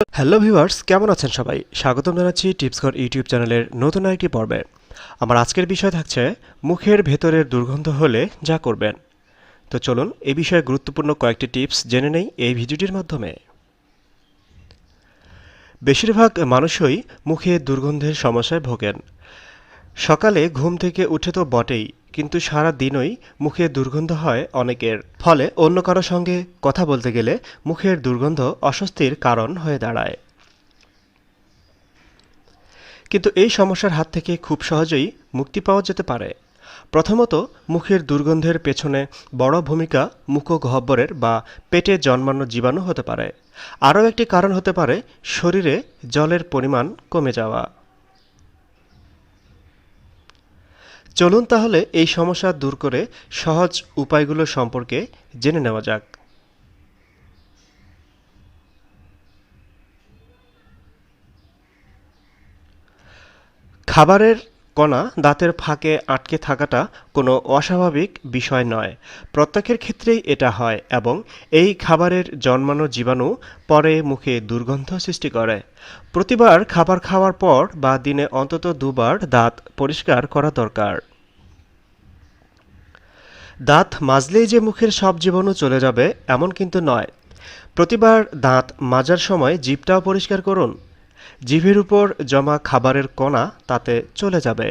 Hello viewers, কেমন আছেন সবাই? স্বাগতম জানাচ্ছি টিপসকর ইউটিউব চ্যানেলের নতুন আরেকটি পর্বে। আমার আজকের বিষয় থাকছে, মুখের ভেতরের দুর্গন্ধ হলে যা করবেন। তো চলুন, এ বিষয়ে গুরুত্বপূর্ণ কয়েকটি টিপস জেনে নেই এই ভিডিওটির মাধ্যমে। বেশিরভাগ মানুষই মুখে দুর্গন্ধের সমস্যায় ভোগেন। সকালে ঘুম থেকে উঠে তো বটেই কিন্তু সারা দিনই মুখে দুর্গন্ধ হয় অনেকের। ফলে অন্য কারও সঙ্গে কথা বলতে গেলে মুখের দুর্গন্ধ অস্বস্তির কারণ হয়ে দাঁড়ায়। কিন্তু এই সমস্যার হাত থেকে খুব সহজেই মুক্তি পাওয়া যেতে পারে। প্রথমত, মুখের দুর্গন্ধের পেছনে বড় ভূমিকা মুখগহ্বরের বা পেটে জন্মানো জীবাণু হতে পারে। আরও একটি কারণ হতে পারে শরীরে জলের পরিমাণ কমে যাওয়া। চলুন তাহলে এই সমস্যা দূর করে সহজ উপায়গুলো সম্পর্কে জেনে নেওয়া যাক। খাবারের কণা দাঁতের ফাঁকে আটকে থাকাটা কোনো অস্বাভাবিক বিষয় নয়। প্রত্যেকের ক্ষেত্রেই এটা হয় এবং এই খাবারের জন্মানো জীবাণু পরে মুখে দুর্গন্ধ সৃষ্টি করে। প্রতিবার খাবার খাওয়ার পর বা দিনে অন্তত দুবার দাঁত পরিষ্কার করা দরকার। দাঁত মাজলেই যে মুখের সব জীবাণু চলে যাবে এমন কিন্তু নয়। প্রতিবার দাঁত মাজার সময় জিভটাও পরিষ্কার করুন। জিভের উপর জমা খাবারের কণা তাতে চলে যাবে।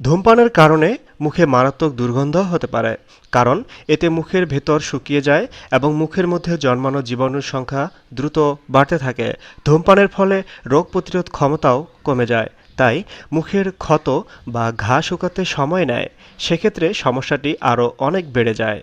ধূমপানের কারণে মুখে মারাত্মক দুর্গন্ধ হতে পারে, কারণ এতে মুখের ভেতর শুকিয়ে যায় এবং মুখের মধ্যে জন্মানো জীবাণুর সংখ্যা দ্রুত বাড়তে থাকে। ধূমপানের ফলে রোগ প্রতিরোধ ক্ষমতাও কমে যায়, তাই মুখের ক্ষত বা ঘা শুকাতে সময় নেয়। সেক্ষেত্রে সমস্যাটি আরও অনেক বেড়ে যায়।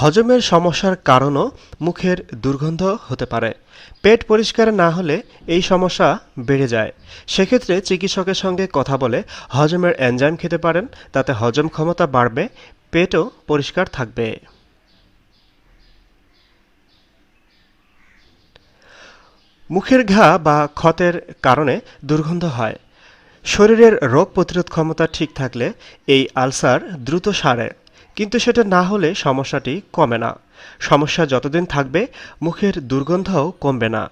হজমের সমস্যার কারণও মুখের দুর্গন্ধ হতে পারে। পেট পরিষ্কার না হলে এই সমস্যা বেড়ে যায়। সেক্ষেত্রে চিকিৎসকের সঙ্গে কথা বলে হজমের এনজাইম খেতে পারেন, তাতে হজম ক্ষমতা বাড়বে, পেটও পরিষ্কার থাকবে। মুখের ঘা বা ক্ষতের কারণে দুর্গন্ধ হয়। শরীরের রোগ প্রতিরোধ ক্ষমতা ঠিক থাকলে এই আলসার দ্রুত সারে। কিন্তু সেটা না হলে সমস্যাটি কমে না। সমস্যা যতদিন থাকবে, মুখের দুর্গন্ধও কমবে না।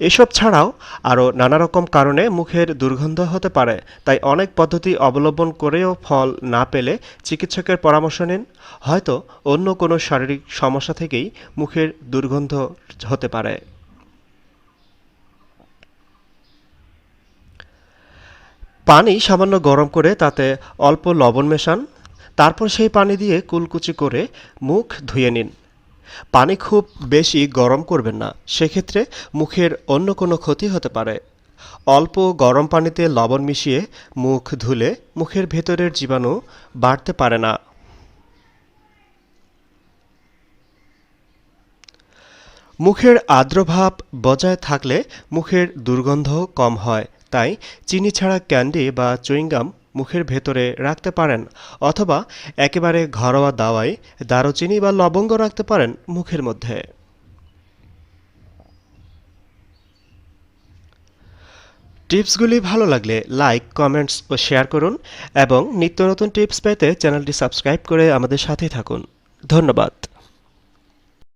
এসব ছাড়াও আরও নানা রকম কারণে মুখের দুর্গন্ধ হতে পারে, তাই অনেক পদ্ধতি অবলম্বন করেও ফল না পেলে চিকিৎসকের পরামর্শ নিন। হয়তো অন্য কোনো শারীরিক সমস্যা থেকেই মুখের দুর্গন্ধ হতে পারে। পানি সামান্য গরম করে তাতে অল্প লবণ মেশান, তারপর সেই পানি দিয়ে কুলকুচি করে মুখ ধুয়ে নিন। পানি খুব বেশি গরম করবেন না, সেক্ষেত্রে মুখের অন্য কোনো ক্ষতি হতে পারে। অল্প গরম পানিতে লবণ মিশিয়ে মুখ ধুলে মুখের ভেতরের জীবাণু বাড়তে পারে না। মুখের আর্দ্রভাব বজায় থাকলে মুখের দুর্গন্ধ কম হয়। তাই চিনি ছাড়া ক্যান্ডি বা চুইংগাম মুখের ভেতরে রাখতে পারেন, অথবা একেবারে ঘরোয়া দাওয়াই দারুচিনি বা লবঙ্গ রাখতে পারেন মুখের মধ্যে। টিপসগুলি ভালো লাগলে লাইক, কমেন্টস ও শেয়ার করুন এবং নিত্য নতুন টিপস পেতে চ্যানেলটি সাবস্ক্রাইব করে আমাদের সাথেই থাকুন। ধন্যবাদ।